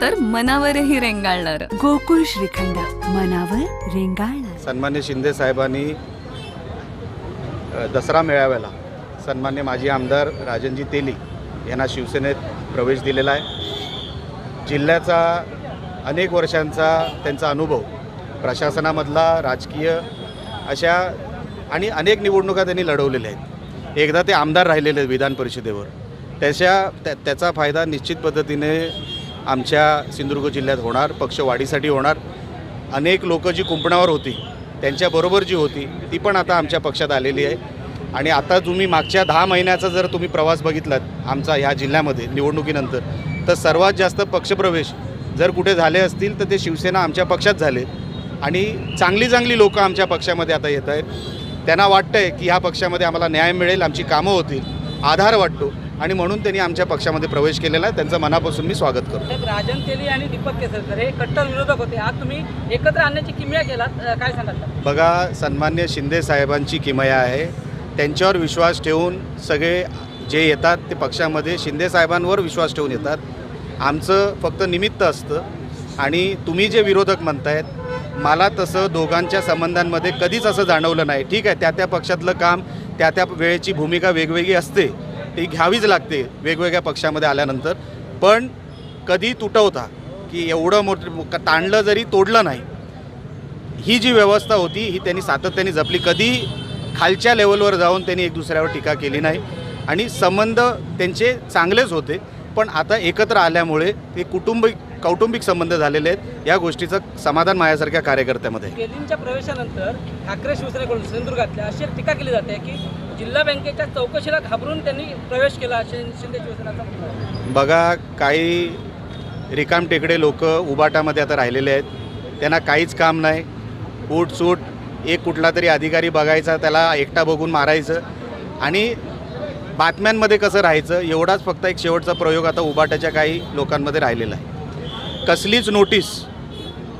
तर मनावरही रेंगाळणार. गोकुळ श्रीखंड मनावर रेंगाळणार. सन्मान्य शिंदे साहेबांनी दसरा मेळाव्याला सन्मान्य माजी आमदार राजनजी तेली यांना शिवसेनेत प्रवेश दिलेला आहे. जिल्ह्याचा अनेक वर्षांचा त्यांचा अनुभव प्रशासनामधला राजकीय अशा आणि अनेक निवडणुका त्यांनी लढवलेल्या आहेत. एकदा ते आमदार राहिलेले आहेत विधान परिषदेवर. त्याच्या त्या त्याचा फायदा निश्चित पद्धतीने आमच्या सिंधुदुर्ग जिल्ह्यात होणार पक्ष वाढीसाठी होणार. अनेक लोकं जी कुंपणावर होती त्यांच्याबरोबर जी होती ती पण आता आमच्या पक्षात आलेली आहे. आणि आता तुम्ही मागच्या दहा महिन्याचा जर तुम्ही प्रवास बघितलात आमचा ह्या जिल्ह्यामध्ये निवडणुकीनंतर तर सर्वात जास्त पक्षप्रवेश जर कुठे झाले असतील तर ते शिवसेना आमच्या पक्षात झाले. आणि चांगली चांगली लोकं आमच्या पक्षामध्ये आता येत आहेत. त्यांना वाटतं आहे की ह्या पक्षामध्ये आम्हाला न्याय मिळेल आमची कामं होतील. आधार वाटतो. आणि म्हणून त्यांनी आमच्या पक्षामध्ये प्रवेश केलेला आहे. त्यांचं मनापासून मी स्वागत करतो. राजन तेली आणि दीपक केसरकर हे कट्टर विरोधक होते. आज तुम्ही एकत्र आणण्याची किमया केलात. काय सांगाल बघा सन्मान्य शिंदे साहेबांची किमया आहे. त्यांच्यावर विश्वास ठेवून सगळे जे येतात ते पक्षामध्ये शिंदे साहेबांवर विश्वास ठेवून येतात. आमचं फक्त निमित्त असतं. आणि तुम्ही जे विरोधक म्हणतायत मला तसं दोघांच्या संबंधांमध्ये कधीच असं जाणवलं नाही. ठीक आहे त्या त्या पक्षातलं काम त्या त्या वेळेची भूमिका वेगवेगळी असते. ती घ्यावीच लागते वेगवेगळ्या पक्षामध्ये आल्यानंतर. पण कधी तुटवता की एवढं मोठं ताणलं जरी तोडलं नाही ही जी व्यवस्था होती ही त्यांनी सातत्याने जपली. कधी खालच्या लेवलवर जाऊन त्यांनी एक दुसऱ्यावर टीका केली नाही. आणि संबंध त्यांचे चांगलेच होते. पण आता एकत्र आल्यामुळे ते कुटुंबिक कौटुंबिक संबंध झालेले आहेत. या गोष्टीचं समाधान माझ्यासारख्या कार्यकर्त्यामध्ये गेलींच्या प्रवेशानंतर ठाकरे शिवसेनेकडून सिंधुदुर्गातल्या अशी टीका केली जाते की जिल्हा बँकेच्या चौकशीला घाबरून त्यांनी प्रवेश केला शिंदे शिवसेनाचा बघा काही रिकाम टेकडे लोक उबाटामध्ये आता राहिलेले आहेत. त्यांना काहीच काम नाही. सूट एक कुठला तरी अधिकारी बघायचा त्याला एकटा बघून मारायचं. आणि बातम्यांमध्ये कसं राहायचं एवढाच फक्त एक शेवटचा प्रयोग आता उबाटाच्या काही लोकांमध्ये राहिलेला आहे. कसलीच नोटीस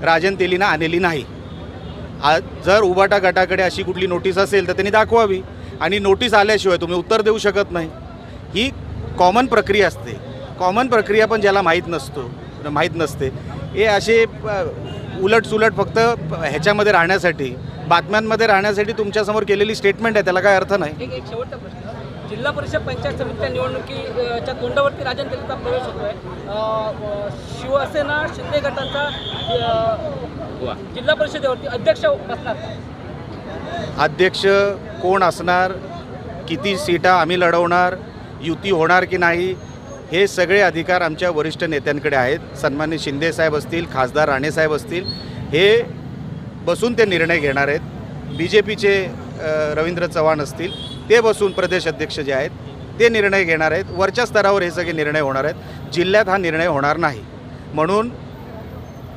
राजन तेलीनं आलेली नाही. आज जर उबाटा गटाकडे अशी कुठली नोटीस असेल तर त्यांनी दाखवावी. आणि नोटीस आल्याशिवाय तुम्ही उत्तर देऊ शकत नाही. ही कॉमन प्रक्रिया असते. कॉमन प्रक्रिया पण ज्याला माहीत नसतो माहीत नसते. हे असे उलटसुलट फक्त ह्याच्यामध्ये राहण्यासाठी बातम्यांमध्ये राहण्यासाठी तुमच्यासमोर केलेली स्टेटमेंट आहे त्याला काय अर्थ नाही. एक शेवटचा प्रश्न. जिल्हा परिषद पंचायत समितीच्या निवडणुकीच्या तोंडावरती राजन तेलीचा प्रवेश होतोय. शिवसेना शिंदे गटाचा जिल्हा परिषदेवरती अध्यक्ष बसणार. अध्यक्ष कोण असणार किती सीटा आम्ही लढवणार युती होणार की नाही हे सगळे अधिकार आमच्या वरिष्ठ नेत्यांकडे आहेत. सन्मान्य शिंदे साहेब असतील खासदार राणेसाहेब असतील हे बसून ते निर्णय घेणार आहेत. बी जे पीचे रवींद्र चव्हाण असतील ते बसून प्रदेश अध्यक्ष जे आहेत ते निर्णय घेणार आहेत. वरच्या स्तरावर हे सगळे निर्णय होणार आहेत. जिल्ह्यात हा निर्णय होणार नाही. म्हणून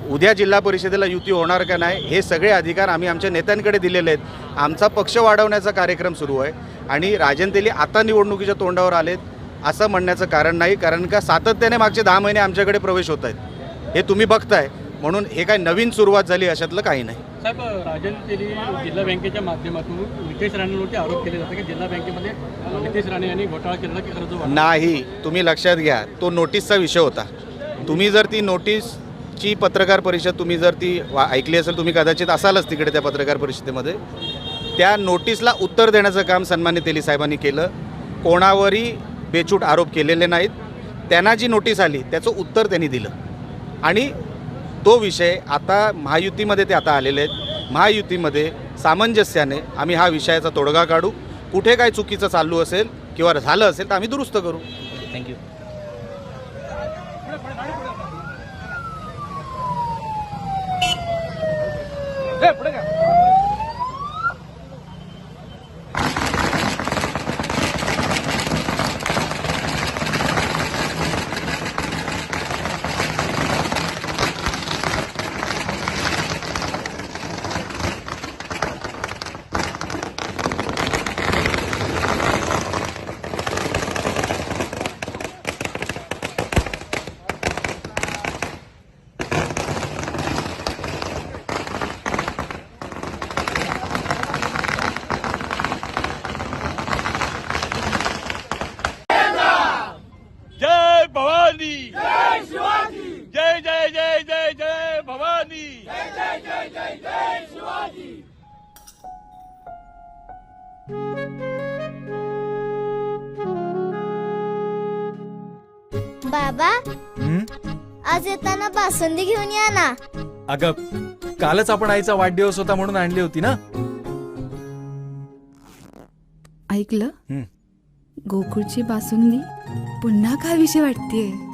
उद्या जिल्हा परिषदेला युती होणार का नाही हे सगळे अधिकार आम्ही आमच्या नेत्यांकडे दिलेले आहेत. आमचा पक्ष वाढवण्याचा कार्यक्रम सुरू आहे आणि राजन तेली आता निवडणुकीच्या तोंडावर आलेत असं म्हणण्याचं कारण नाही कारण का सातत्याने मागचे दहा महिने आमच्याकडे प्रवेश होत आहेत. हे तुम्ही बघताय म्हणून हे काय नवीन सुरुवात झाली अशातलं काही नाही. साहेब राजन तेली जिल्हा बँकेच्या माध्यमातून नितेश राणेवरती आरोप केले जातात की जिल्हा बँकेमध्ये नितेश राणे यांनी घोटाळा केलेला की कर्ज वाटप नाही तुम्ही लक्षात घ्या तो नोटीसचा विषय होता. तुम्ही जर ती ची पत्रकार परिषद तुम्ही जर ती वा ऐकली असेल तुम्ही कदाचित असालच तिकडे त्या पत्रकार परिषदेमध्ये. त्या नोटीसला उत्तर देण्याचं काम सन्मान्य तेली साहेबांनी केलं. कोणावरही बेचूट आरोप केलेले नाहीत. त्यांना जी नोटीस आली त्याचं उत्तर त्यांनी दिलं. आणि तो विषय आता महायुतीमध्ये ते आता आलेले आहेत. महायुतीमध्ये सामंजस्याने आम्ही हा विषयाचा तोडगा काढू. कुठे काय चुकीचं चालू असेल किंवा झालं असेल तर आम्ही दुरुस्त करू. थँक्यू ஏ பிடுங்க. भवानी। जय जय जय जय जय भवानी। जय जय जय जय जय शिवाजी। बाबा आज येताना बासुंदी घेऊन या ना. अगं कालच आपण आईचा वाढदिवस होता म्हणून आणली होती ना? ऐकलं? गोकुळची बासुंदी पुन्हा खावीशी वाटतेय.